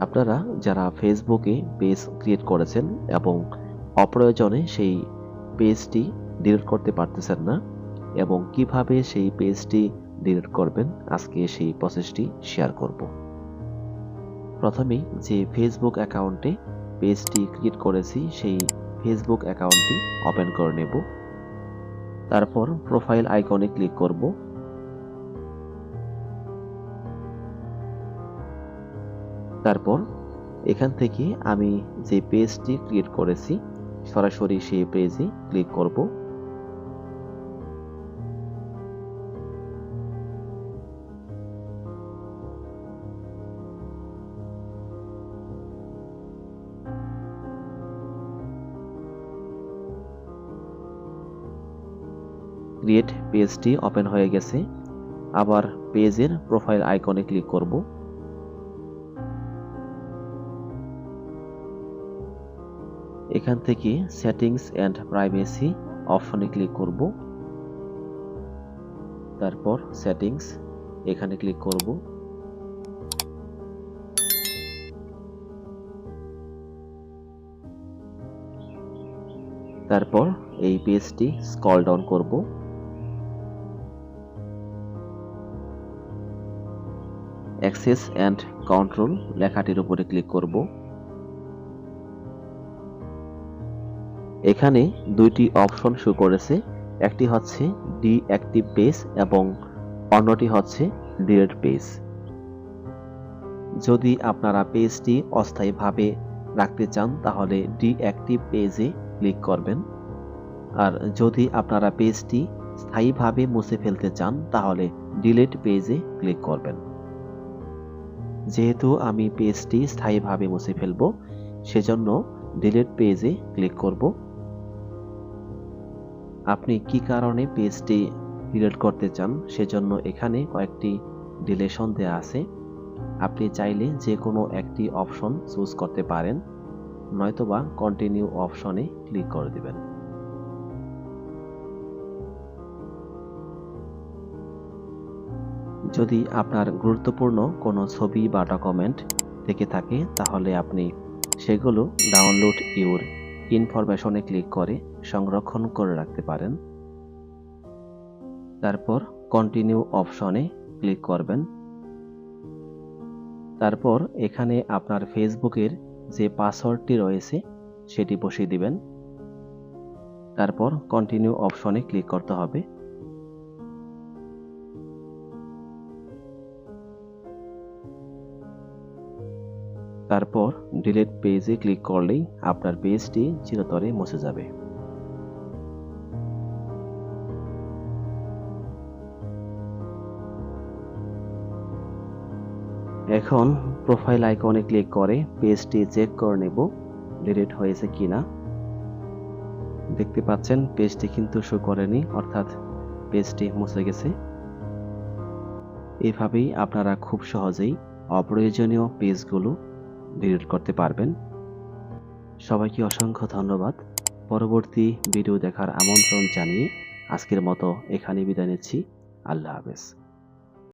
আপনারা যারা ফেসবুকে পেজ ক্রিয়েট করেছেন এবং অপ্রয়োজনে সেই পেজটি ডিলিট করতে পারতেছেন না এবং কীভাবে সেই পেজটি ডিলিট করবেন, আজকে সেই প্রসেসটি শেয়ার করব। প্রথমেই যে ফেসবুক অ্যাকাউন্টে পেজটি ক্রিয়েট করেছি, সেই ফেসবুক অ্যাকাউন্টটি ওপেন করে নেব। তারপর প্রোফাইল আইকনে ক্লিক করব। তারপর এখান থেকে আমি যে পেজটি ক্রিয়েট করেছি, সরাসরি সেই পেজে ক্লিক করব। ক্রিয়েট পেজটি ওপেন হয়ে গেছে। আবার পেজের প্রোফাইল আইকনে ক্লিক করব। এখান থেকে সেটিংস অ্যান্ড প্রাইভেসি অপশনে ক্লিক করব। তারপর সেটিংস এখানে ক্লিক করব। তারপর এই পেজটি স্ক্রল ডাউন করব। অ্যাক্সেস অ্যান্ড কন্ট্রোল লেখাটির উপরে ক্লিক করব। এখানে দুইটি অপশন শো করেছে। একটি হচ্ছে ডি অ্যাক্টিভ পেজ এবং অন্যটি হচ্ছে ডিলেট পেজ। যদি আপনারা পেজটি অস্থায়ীভাবে রাখতে চান, তাহলে ডি অ্যাক্টিভ পেজে ক্লিক করবেন। আর যদি আপনারা পেজটি স্থায়ীভাবে মুছে ফেলতে চান, তাহলে ডিলেট পেজে ক্লিক করবেন। যেহেতু আমি পেজটি স্থায়ীভাবে মুছে ফেলব, সেজন্য ডিলেট পেজে ক্লিক করব। আপনি কি কারণে পেজটি ডিলিট করতে চান? সেজন্য এখানে কয়েকটি ডিলেশন দেওয়া আছে। আপনি চাইলে যে কোনো একটি অপশন চুজ করতে পারেন, নয়তোবা কন্টিনিউ অপশনে ক্লিক করে দিবেন। যদি আপনার গুরুত্বপূর্ণ কোনো ছবি বা ডকুমেন্ট থেকে থাকে, তাহলে আপনি সেগুলো ডাউনলোড ইউর ইনফরমেশনে ক্লিক করে সংরক্ষণ করে রাখতে পারেন। তারপর কন্টিনিউ অপশনে ক্লিক করবেন। তারপর এখানে আপনার ফেসবুকের যে পাসওয়ার্ডটি রয়েছে সেটি বসিয়ে দিবেন। তারপর কন্টিনিউ অপশনে ক্লিক করতে হবে। তারপর ডিলিট পেজে ক্লিক করলেই আপনার পেজটি চিরতরে মুছে যাবে। এখন প্রোফাইল আইকনে ক্লিক করে পেজটি চেক করে নেব ডিলিট হয়েছে কিনা। দেখতে পাচ্ছেন পেজটি কিন্তু শো করেনি, অর্থাৎ পেজটি মুছে গেছে। এভাবেই আপনারা খুব সহজেই অপ্রয়োজনীয় পেজগুলো ডিলিট করতে পারবেন। সবাইকে অসংখ্য ধন্যবাদ। পরবর্তী ভিডিও দেখার আমন্ত্রণ জানিয়ে আজকের মতো এখানে বিদায় নিচ্ছি। আল্লাহ হাফেজ।